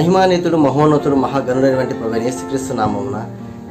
మహిమానితుడు మహోన్నతుడు మహాగణుడైనటువంటి ప్రభు యేసుక్రీస్తు నామమున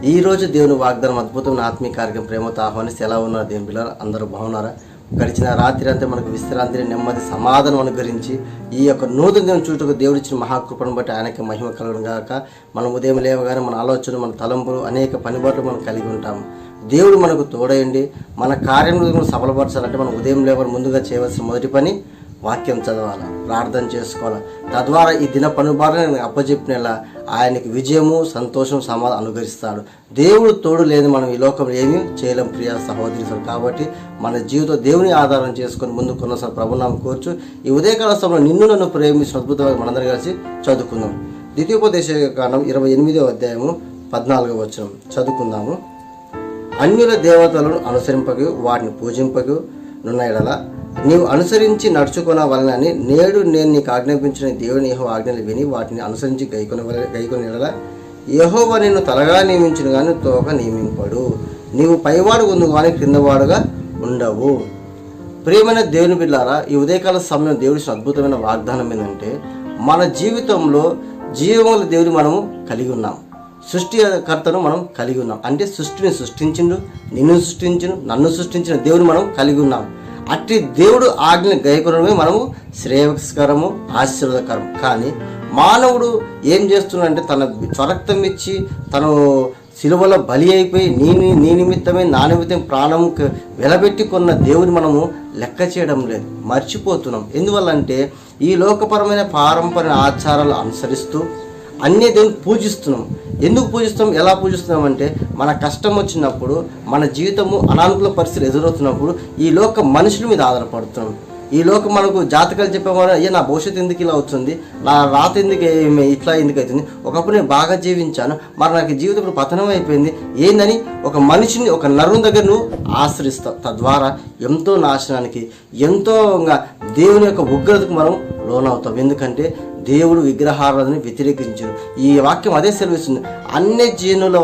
ఈ రోజు దేవుని వాగ్దానం అద్భుతమైన ఆత్మీయ కార్యక్రమం ప్రేమతో ఆహ్వానిస్తే ఎలా ఉన్నారు దేవుని పిల్లలు అందరూ బాగున్నారా? గడిచిన రాత్రి అంతా మనకు విశ్రాంతిని నెమ్మది సమాధానం అనుగ్రహించి ఈ యొక్క నూతన దినం చూటుకు దేవుడిచ్చిన మహాకృపను బట్టి ఆయనకి మహిమ కలగడం కాక మనం ఉదయం లేవగానే మన ఆలోచన మన తలంపులు అనేక పనిబాట్లు మనం కలిగి ఉంటాము. దేవుడు మనకు తోడయండి. మన కార్యములను సఫలపరచాలంటే మనం ఉదయం లేవని ముందుగా చేయవలసిన మొదటి పని వాక్యం చదవాలి ప్రార్థన చేసుకోవాలి. తద్వారా ఈ దిన పనుబాటును అప్పచెప్పినలా ఆయనకి విజయము సంతోషం సమాధానం అనుగరిస్తాడు దేవుడు తోడు లేని మనం ఈ లోకంలో ఏమీ చేయలేం ప్రియ సహోదరి కాబట్టి మన జీవితం దేవుని ఆధారం చేసుకొని ముందు కొనసాగి ప్రభునామం కోర్చు ఈ ఉదయకాల సమయంలో నిన్ను నన్ను ప్రేమించిన అద్భుతమైన మనందరం కలిసి చదువుకుందాం. ద్వితీయోపదేశ కాలం ఇరవై ఎనిమిదో అధ్యాయము పద్నాలుగో వచనం. చదువుకుందాము. అన్యుల దేవతలను అనుసరింపకు వాటిని పూజింపకు నున్న ఎడల నీవు అనుసరించి నడుచుకున్న వలనని నేడు నేను నీకు ఆజ్ఞాపించిన దేవుని యహో ఆజ్ఞలు విని వాటిని అనుసరించి గైకొని వల గైకొని యహోవ నిన్ను తలగా నియమించిన కానీ తోక నియమింపడు. నీవు పైవాడు ఉందు కానీ క్రిందవాడుగా ఉండవు. ప్రియమైన దేవుని బిడ్డారా ఈ ఉదయకాల సమయం దేవుడి అద్భుతమైన వాగ్దానం ఏంటంటే మన జీవితంలో జీవముల దేవుని మనము కలిగి ఉన్నాం. సృష్టికర్తను మనం కలిగి ఉన్నాం. అంటే సృష్టిని సృష్టించిండు నిన్ను సృష్టించును నన్ను సృష్టించిన దేవుని మనం కలిగి ఉన్నాం. అట్టి దేవుడు ఆజ్ఞ గైకొనడమే మనము శ్రేయస్కరము ఆశీర్వదకరం. కానీ మానవుడు ఏం చేస్తున్నాడంటే తన స్వరక్తం ఇచ్చి తను సిలువలో బలి అయిపోయి నీ నీ- నిమిత్తమే నా నిమిత్తం ప్రాణం వెలబెట్టి కొన్న దేవుని మనము లెక్క చేయడం లేదు. మర్చిపోతున్నాం. ఎందువల్ల అంటే ఈ లోకపరమైన పారంపర్య ఆచారాలు అనుసరిస్తూ అన్య దేవుని పూజిస్తున్నాం. ఎందుకు పూజిస్తాం ఎలా పూజిస్తున్నాం అంటే మన కష్టం వచ్చినప్పుడు మన జీవితము అనానుకూల పరిస్థితులు ఎదురవుతున్నప్పుడు ఈ లోక మనుషుల మీద ఆధారపడుతున్నాం. ఈ లోకం మనకు జాతకాలు చెప్పేవారు అయ్యా నా భవిష్యత్తు ఎందుకు ఇలా అవుతుంది? నా రాత ఎందుకు ఇట్లా ఎందుకు అవుతుంది? ఒకప్పుడు నేను బాగా జీవించాను మరి నాకు జీవితం ఇప్పుడు పతనం అయిపోయింది. ఏందని ఒక మనిషిని ఒక నరుని దగ్గర నువ్వు ఆశ్రయిస్తావు. తద్వారా ఎంతో నాశనానికి ఎంతో దేవుని యొక్క ఉగ్రతకు మనం లోనవుతాం. ఎందుకంటే దేవుడు విగ్రహారాధనని వ్యతిరేకించారు. ఈ వాక్యం అదే సెలవిస్తుంది. అన్ని జీనుల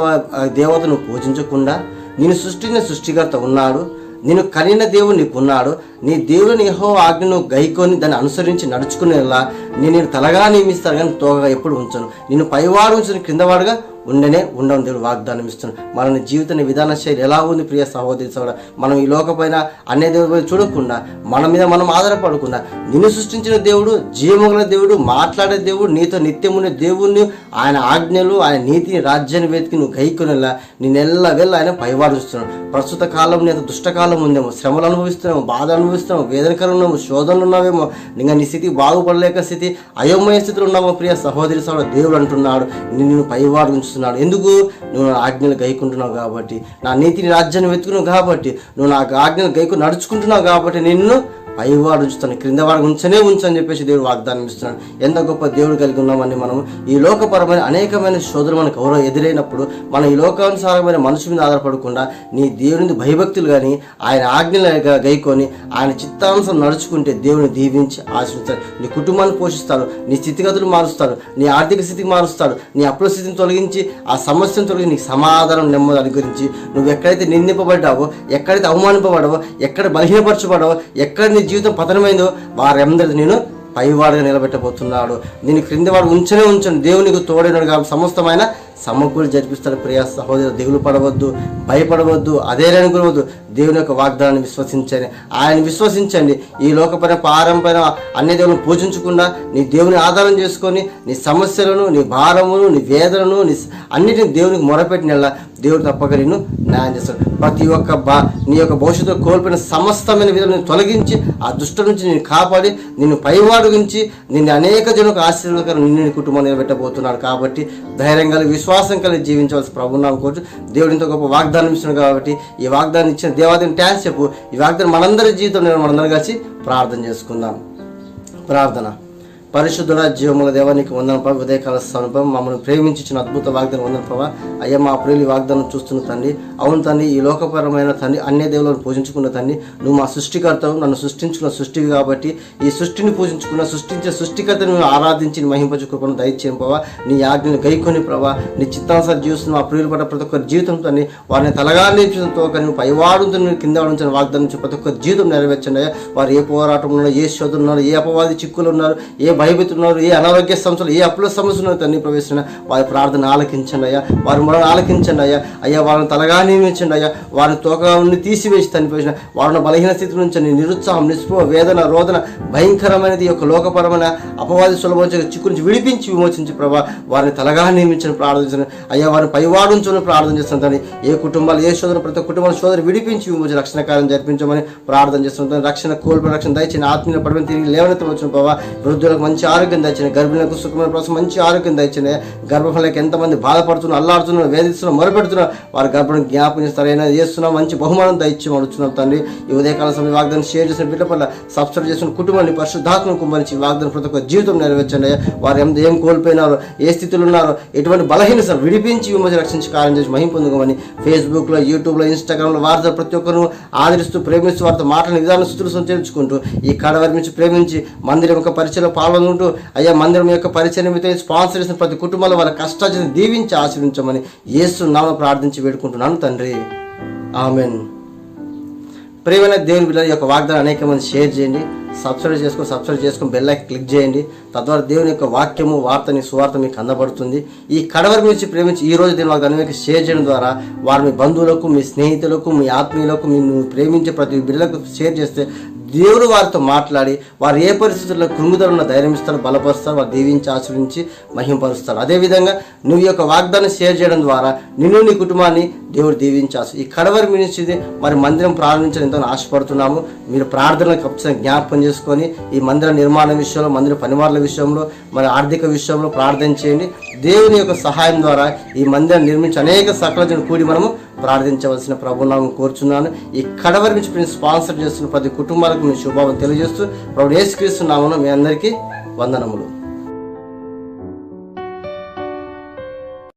దేవతను పూజించకుండా నేను సృష్టించిన సృష్టికర్త ఉన్నాడు. నేను కలిగిన దేవుడు నీకు ఉన్నాడు నీ దేవుని యహో ఆజ్ఞను గైకొని దాన్ని అనుసరించి నడుచుకునేలా నేను నేను తలగా నియమిస్తాను కానీ తోగగా ఎప్పుడు ఉంచను. నేను పైవాడు ఉంచిన క్రిందవాడుగా ఉండనే ఉండడం దేవుడు వాగ్దానం ఇస్తున్నాడు. మన జీవితం విధాన శైలి ఎలా ఉంది ప్రియ సహోదరి సోడ మనం ఈ లోకపైన అనే దేవుడు చూడకుండా మన మీద మనం ఆధారపడకుండా నిన్ను సృష్టించిన దేవుడు జీవముగల దేవుడు మాట్లాడే దేవుడు నీతో నిత్యమున్న దేవుణ్ణి ఆయన ఆజ్ఞలు ఆయన నీతిని రాజ్యాన్ని వెతికి నువ్వు గైకొనేలా నేను ఎల్ల ఆయన పైవాడుస్తున్నాడు ప్రస్తుత కాలం నేను దుష్టకాలం ఉందేమో శ్రమలు అనుభవిస్తున్నాము బాధ అనుభవిస్తున్నాము వేదనకరం ఉన్నాము శోధనలు ఉన్నావేమో ఇంకా నీ స్థితి బాగుపడలేక స్థితి అయోమయ స్థితిలో ఉన్నామో ప్రియ సహోదరి సహోదరు దేవుడు అంటున్నాడు నిన్ను పైవాడు చూస్తున్నాడు. ఎందుకు? నువ్వు నా ఆజ్ఞలు గైకుంటున్నావు కాబట్టి. నా నీతిని రాజ్యాన్ని వెతుకున్నావు కాబట్టి. నువ్వు నా ఆజ్ఞలు గైకు నడుచుకుంటున్నావు కాబట్టి నిన్ను అయ్యవాడు ఉంచుతాను క్రింద వాడు ఉంచనే ఉంచని చెప్పేసి దేవుడు వాగ్దానం ఇస్తున్నాడు. ఎంత గొప్ప దేవుడు కలిగి ఉన్నామని మనం ఈ లోకపరమైన అనేకమైన శోధులు మనకు ఎవరో ఎదురైనప్పుడు మనం ఈ లోకానుసారమైన మనుషు మీద ఆధారపడకుండా నీ దేవుని భయభక్తులు కానీ ఆయన ఆజ్ఞలు గైకొని ఆయన చిత్తాంశం నడుచుకుంటే దేవుని దీవించి ఆశిస్తాడు నీ కుటుంబాన్ని పోషిస్తాడు నీ స్థితిగతులు మారుస్తాడు నీ ఆర్థిక స్థితికి మారుస్తాడు నీ అప్పుల స్థితిని తొలగించి ఆ సమస్యను తొలగించి నీకు సమాధానం నెమ్మది అనుగురించి నువ్వు ఎక్కడైతే నిందింపబడ్డావో ఎక్కడైతే అవమానింపబడవో ఎక్కడ బలహీనపరచబడవో ఎక్కడ నీ జీవితం పతనమైందో వారందరిది నేను పైవాడుగా నిలబెట్టబోతున్నాడు. నేను క్రింది వాడు ఉంచనే ఉంచను. దేవునికి తోడైనడు కాబట్టి సమస్తమైన సమకూలు జరిపిస్తాడు ప్రియ సహోదరు దిగులు పడవద్దు భయపడవద్దు అదే అనుకోవద్దు దేవుని యొక్క వాగ్దానాన్ని విశ్వసించండి. ఆయన విశ్వసించండి. ఈ లోకపైన పారంపైన అన్ని దేవుని పూజించకుండా నీ దేవుని ఆధారం చేసుకొని నీ సమస్యలను నీ భారమును నీ వేదనను నీ అన్నిటిని దేవునికి మొరపెట్టినలా దేవుడు తప్పక నిన్ను న్యాయం చేస్తాడు. ప్రతి ఒక్క బా నీ యొక్క భవిష్యత్తులో కోల్పోయిన సమస్తమైన విధులను తొలగించి ఆ దుష్ట నుంచి నేను కాపాడి నిన్ను పైవాడు గురించి నిన్ను అనేక జనులకు ఆశీర్వాదకరం నిన్ను కుటుంబం నిలబెట్టబోతున్నాడు. కాబట్టి ధైర్యంగా విశ్వ విశ్వాసం కలిగి జీవించవలసి ప్రభున్నాం కోరు దేవుడు ఇంత గొప్ప వాగ్దానం ఇస్తున్నాడు కాబట్టి ఈ వాగ్దానం ఇచ్చిన దేవాదేవుని ట్యాన్స్ చెప్పు. ఈ వాగ్దానం మనందరి జీవితంలో మనందరం కలిసి ప్రార్థన చేసుకుందాం. ప్రార్థన. పరిశుద్ధుడ జీవముల దేవానికి వందన ప్రభు ఉదయకాల సమీపం మమ్మల్ని ప్రేమించిన అద్భుత వాగ్దానం వందన ప్రభా. అయ్యా మా ప్రియులు వాగ్దానం చూస్తున్న తండ్రి అవును తండ్రి ఈ లోకపరమైన తండ్రి అన్య దేవులను పూజించుకున్న తండ్రి నువ్వు మా సృష్టికర్తవు నన్ను సృష్టించుకున్న సృష్టివి కాబట్టి ఈ సృష్టిని పూజించుకున్న సృష్టించే సృష్టికర్తను ఆరాధించి మహింపచు దయచేయం ప్రభా. నీ ఆజ్ఞను గైకొని ప్రభా నీ చిత్తానుసారి జీవిస్తున్న మా ప్రియులు పడ్డ ప్రతి ఒక్కరి జీవితం తండ్రి వారిని తలగా నిలిపినంతో కానీ పైవాడు కింద వాడించిన వాగ్దానం ప్రతి ఒక్కరి జీవితం నెరవేర్చండి వారు ఏ పోరాటం ఏ శోధన ఏ అపవాది చిక్కులు ఉన్నారు ఏ భయభీతున్నారు ఏ అనారోగ్య సమస్యలు ఏ అప్పుల సమస్యలు ఉన్నాయో తండ్రి ప్రవేశించిన వారి ప్రార్థన ఆలకించండి అయ్యా. వారి మొర ఆలకించండి అయ్యా. అయ్యా వారిని తలగా నియమించండి అయ్యా. వారి తోక నుండి తీసివేసి తండ్రి ప్రవేశించిన వారిని బలహీన స్థితి నుంచి నిరుత్సాహం నిస్పృహ వేదన రోదన భయంకరమైనది యొక్క లోకపరమైన అపవాది సులభం చిక్కు నుంచి విడిపించి విమోచించి ప్రభా వారిని తలగా నియమించిన ప్రార్థించను అయ్యా వారిని పైవాడుంచుని ప్రార్థన చేస్తున్నాను తండ్రి ఏ కుటుంబాలు ఏ శోధన ప్రతి ఒక్క కుటుంబాల శోధన విడిపించి విమోచన రక్షణ కార్యం జరిపించమని ప్రార్థన చేస్తున్న రక్షణ కోల్పోయిన రక్షణ దయచిన ఆత్మీయ పడమని తిరిగి లేవనెత్తవచ్చిన ప్రభావ వృద్ధులకు మంచి మంచి ఆరోగ్యం దచ్చిన గర్భిణులకు సుఖమైన ప్రాసెస్ మంచి ఆరోగ్యం దచ్చిన గర్భఫలకు ఎంతమంది బాధపడుతున్నారు అల్లాడుతున్నారు వేధిస్తున్నారు మొరపెడుతున్నారు వారి గర్భం జ్ఞాపకం సరైన చేస్తున్నాం మంచి బహుమానం దయచి అడుగుతున్నాం తండ్రి ఈ ఉదయకాల సమయం వాగ్దానం షేర్ చేసిన బిడ్డ పట్ల సబ్స్క్రైబ్ చేసిన కుటుంబాన్ని పరిశుద్ధాత్మను కుమ్మరించి వాగ్దానం ప్రతి ఒక్క జీవితం నెరవేర్చండి. వారు ఎంత ఏం కోల్పోయినారో ఏ స్థితిలో ఉన్నారో ఎటువంటి బలహీనత విడిపించి విమోచన రక్షించి కార్యం చేసి మహిం పొందుకోమని ఫేస్బుక్లో యూట్యూబ్లో ఇన్స్టాగ్రామ్లో వారితో ప్రతి ఒక్కరు ఆదరిస్తూ ప్రేమిస్తూ వారితో మాటల విధానం స్థుతులు సంచరించుకుంటూ ఈ కడవరి నుంచి ప్రేమించి మందిరం యొక్క పరిచయంలో పాల్గొంటూ అయ్యా మందిరం యొక్క పరిచయం స్పాన్సర్ చేసిన ప్రతి కుటుంబంలో వాళ్ళ కష్టాన్ని దీవించి ఆశీర్వించమని యేసు నామ ప్రార్థించి వేడుకుంటున్నాను తండ్రి. ఆమెన్. ప్రియమైన దేవుని బిడ్డల యొక్క వాగ్దానం అనేక మంది షేర్ చేయండి. సబ్స్క్రైబ్ చేసుకొని సబ్స్క్రైబ్ చేసుకొని బెల్ క్లిక్ చేయండి. తద్వారా దేవుని యొక్క వాక్యము వార్తని సువార్త మీకు అందబడుతుంది. ఈ కడవరి గురించి ప్రేమించి ఈ రోజు దీని వాగ్దానం మీకు షేర్ చేయడం ద్వారా వారు మీ బంధువులకు మీ స్నేహితులకు మీ ఆత్మీయులకు మీరు ప్రేమించే ప్రతి బిడ్డలకు షేర్ చేస్తే దేవుడు వారితో మాట్లాడి వారు ఏ పరిస్థితుల్లో కృంగుదలున్న ధైర్యం ఇస్తారు బలపరుస్తారు వారు దీవించి ఆచరించి మహింపరుస్తారు. అదేవిధంగా నువ్వు యొక్క వాగ్దానం షేర్ చేయడం ద్వారా నిన్ను నీ కుటుంబాన్ని దేవుడు దీవించాల్సి ఈ కడవరి మినిస్ట్రీ మరి మందిరం ప్రారంభించడం ఎంతో ఆశపడుతున్నాము. మీరు ప్రార్థనలు ఖచ్చితంగా జ్ఞాపకం చేసుకొని ఈ మందిర నిర్మాణ విషయంలో మందిర పనివార్ల విషయంలో మరి ఆర్థిక విషయంలో ప్రార్థన చేయండి. దేవుని యొక్క సహాయం ద్వారా ఈ మందిరం నిర్మించి అనేక సకలజను కూడి మనము ప్రార్థించవలసిన ప్రభునామం కోరుచున్నాను. ఈ కడవరి నుంచి మీరు స్పాన్సర్ చేస్తున్న ప్రతి కుటుంబాలకు మీ శుభావం తెలియజేస్తూ ప్రభు యేసుక్రీస్తు మీ అందరికీ వందనములు.